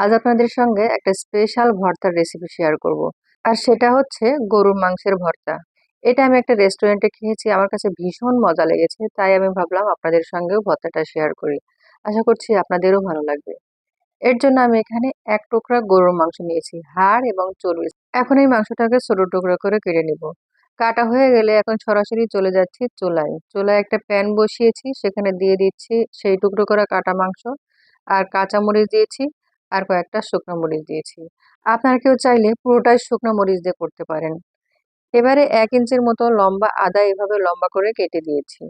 আজ আপনাদের সঙ্গে একটা স্পেশাল ভর্তার রেসিপি শেয়ার করব। আর সেটা হচ্ছে গরুর মাংসের ভর্তা। এটা আমি একটা রেস্টুরেন্টে খেয়েছি, আমার কাছে ভীষণ মজা লেগেছে, তাই আমি ভাবলাম আপনাদের সঙ্গেও ভর্তাটা শেয়ার করি। আশা করছি আপনাদেরও ভালো লাগবে। এর জন্য আমি এখানে এক টুকরা গরুর মাংস নিয়েছি, হাড় এবং চর্বি। এখন এই মাংসটাকে ছোটো টুকরো করে কেটে নিব। কাটা হয়ে গেলে এখন সরাসরি চলে যাচ্ছি চুলায়। চুলায় একটা প্যান বসিয়েছি, সেখানে দিয়ে দিচ্ছি সেই টুকরো করা কাটা মাংস। আর কাঁচামরিচ দিয়েছি আর কয়েকটা শুকনো মরিচ দিয়েছি। আপনারা কেউ চাইলে পুরোটাই শুকনো মরিচ দিয়ে করতে পারেন। এবারে এক ইঞ্চির মতো লম্বা আদা এভাবে লম্বা করে কেটে দিয়েছি।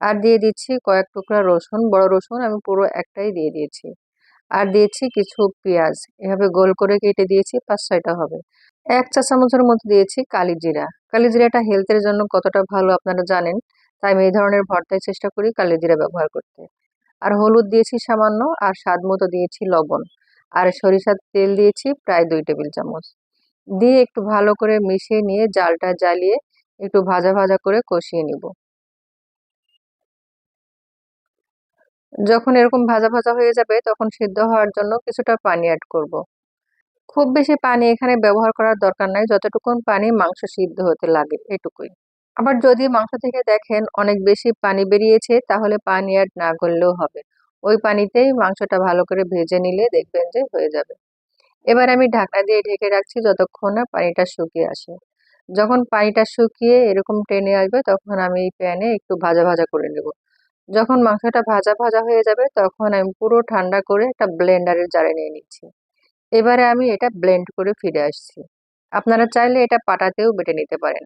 আর দিয়ে দিচ্ছি কয়েক টুকরা রসুন, বড় রসুন আমি পুরো একটাই দিয়ে দিয়েছি। আর দিয়েছি কিছু পেঁয়াজ, এভাবে গোল করে কেটে দিয়েছি, পাঁচ ছয়টা হবে। এক চা চামচের মতো দিয়েছি কালি জিরা। কালি জিরাটা হেলথের জন্য কতটা ভালো আপনারা জানেন, তাই আমি এই ধরনের ভর্তায় চেষ্টা করি কালি জিরা ব্যবহার করতে। আর হলুদ দিয়েছি সামান্য, আর স্বাদ মতো দিয়েছি লবণ। আর সরিষার তেল দিয়েছি প্রায় দুই টেবিল চামচ। দিয়ে একটু ভালো করে মিশিয়ে নিয়ে জালটা জ্বালিয়ে একটু ভাজা ভাজা করে কষিয়ে নিব। যখন এরকম ভাজা ভাজা হয়ে যাবে তখন সিদ্ধ হওয়ার জন্য কিছুটা পানি অ্যাড করব। খুব বেশি পানি এখানে ব্যবহার করার দরকার নাই, যতটুকুন পানি মাংস সিদ্ধ হতে লাগে এটুকুই। আবার যদি মাংস থেকে দেখেন অনেক বেশি পানি বেরিয়েছে, তাহলে পানি অ্যাড না করলেও হবে। ওই পানিতেই মাংসটা ভালো করে ভেজে নিলে দেখবেন যে হয়ে যাবে। এবার আমি ঢাকনা দিয়ে ঢেকে রাখছি যতক্ষণ না পানিটা শুকিয়ে আসে। যখন পানিটা শুকিয়ে এরকম টেনে আসবে তখন আমি এই প্যানে একটু ভাজা ভাজা করে নেব। যখন মাংসটা ভাজা ভাজা হয়ে যাবে তখন আমি পুরো ঠান্ডা করে একটা ব্লেন্ডারের জারে নিয়ে নিচ্ছি। এবারে আমি এটা ব্লেন্ড করে ফিরে আসছি। আপনারা চাইলে এটা পাটাতেও বেটে নিতে পারেন।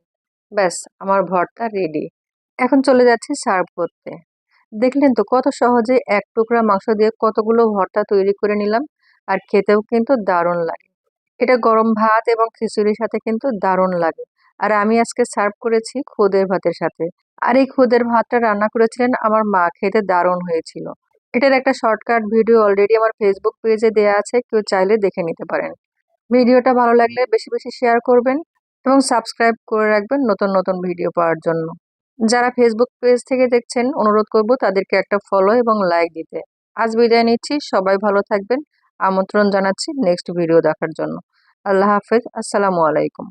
ব্যাস, আমার ভর্তা রেডি। এখন চলে যাচ্ছি সার্ভ করতে। দেখলেন তো কত সহজে এক টুকরা মাংস দিয়ে কতগুলো ভর্তা তৈরি করে নিলাম, আর খেতেও কিন্তু দারুণ লাগে। এটা গরম ভাত এবং খিচুড়ির সাথে কিন্তু দারুণ লাগে। আর আমি আজকে সার্ভ করেছি খুদের ভাতের সাথে। আর এই খুদের ভাতটা রান্না করেছিলেন আমার মা, খেতে দারুণ হয়েছিল। এটার একটা শর্টকাট ভিডিও অলরেডি আমার ফেসবুক পেজে দেওয়া আছে, কেউ চাইলে দেখে নিতে পারেন। ভিডিওটা ভালো লাগলে বেশি বেশি শেয়ার করবেন এবং সাবস্ক্রাইব করে রাখবেন নতুন নতুন ভিডিও পাওয়ার জন্য। যারা ফেসবুক পেজ থেকে দেখছেন, অনুরোধ করব তাদেরকে একটা ফলো এবং লাইক দিতে। আজ বিদায় নিচ্ছি, সবাই ভালো থাকবেন। আমন্ত্রণ জানাচ্ছি নেক্সট ভিডিও দেখার জন্য। আল্লাহ হাফেজ, আসসালামু আলাইকুম।